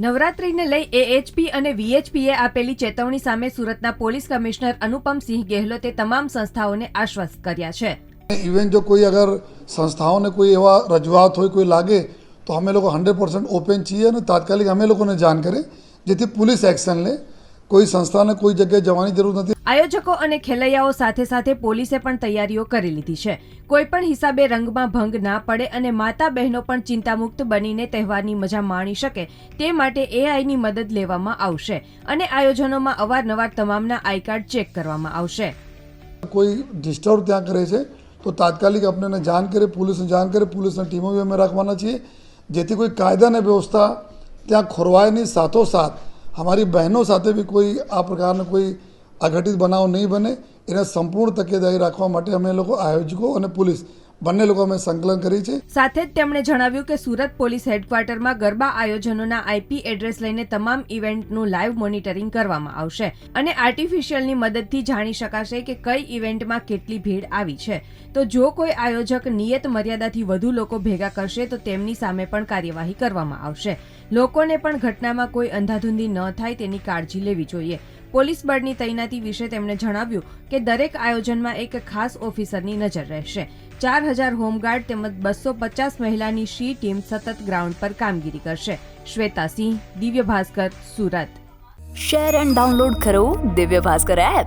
નવરાત્રીને લઈ એએચપી અને વીએચપીએ આપેલી ચેતવણી સામે સુરતના પોલીસ કમિશનર અનુપમસિંહ ગેહલોતે તમામ સંસ્થાઓને આશ્વસ્ત કર્યા છે. ઇવન જો કોઈ અગર સંસ્થાઓને કોઈ એવા રજૂઆત હોય, કોઈ લાગે, તો અમે લોકો હંડ્રેડ પર્સન્ટ ઓપન છીએ અને તાત્કાલિક અમે લોકોને જાણ કરે, જેથી પોલીસ એક્શન લે. કોઈ સંસ્થાને કોઈ જગ્યાએ જવાની જરૂર નથી. આયોજકો અને ખેલૈયાઓ સાથે સાથે પોલીસે પણ તૈયારીઓ કરી લીધી છે. કોઈ પણ હિસાબે રંગમાં ભંગ ના પડે અને માતા બહેનો પણ ચિંતામુક્ત બનીને તહેવારની મજા માણી શકે તે માટે એઆઈની મદદ લેવામાં આવશે અને આયોજનોમાં અવારનવાર તમામના આઈ કાર્ડ ચેક કરવામાં આવશે. કોઈ ડિસ્ટર્બ ત્યાં કરે છે તો તાત્કાલિક આપણને જાણ કરે પોલીસને જાણ કરે પોલીસની ટીમો બી અમે રાખવાના છીએ. જેથી કોઈ કાયદા અને વ્યવસ્થા ત્યાં ખોરવાયની સાથોસાથ અમારી બહેનો સાથે બી કોઈ આ પ્રકારનો કોઈ અઘટિત બનાવ નહીં બને એને સંપૂર્ણ તકેદારી રાખવા માટે અમે લોકો આયોજકો અને પોલીસ બંને લોકો સંકલન કરી છે. સાથે જ તેમણે જણાવ્યું કે સુરત પોલીસ હેડક્વાર્ટરમાં ગરબા આયોજનોના આઈપી એડ્રેસ લઈને તમામ ઇવેન્ટનું લાઈવ મોનિટરિંગ કરવામાં આવશે અને આર્ટિફિશિયલની મદદથી જાણી શકાશે કે કઈ ઇવેન્ટમાં કેટલી ભીડ આવી છે. તો જો કોઈ આયોજક નિયત મર્યાદાથી વધુ લોકો ભેગા કરશે તો તેમની સામે પણ કાર્યવાહી કરવામાં આવશે. લોકોને પણ ઘટનામાં કોઈ અંધાધૂંધી ન થાય તેની કાળજી લેવી જોઈએ. પોલીસ બળની તૈનાતી વિશે તેમણે જણાવ્યું કે દરેક આયોજનમાં એક ખાસ ઓફિસરની નજર રહેશે. ચાર હજાર હોમગાર્ડ તેમજ બસો પચાસ મહિલાની શી ટીમ સતત ગ્રાઉન્ડ પર કામગીરી કરશે. Shweta Singh, Divya Bhaskar, Surat. Share and download કરો દિવ્ય ભાસ્કર એપ.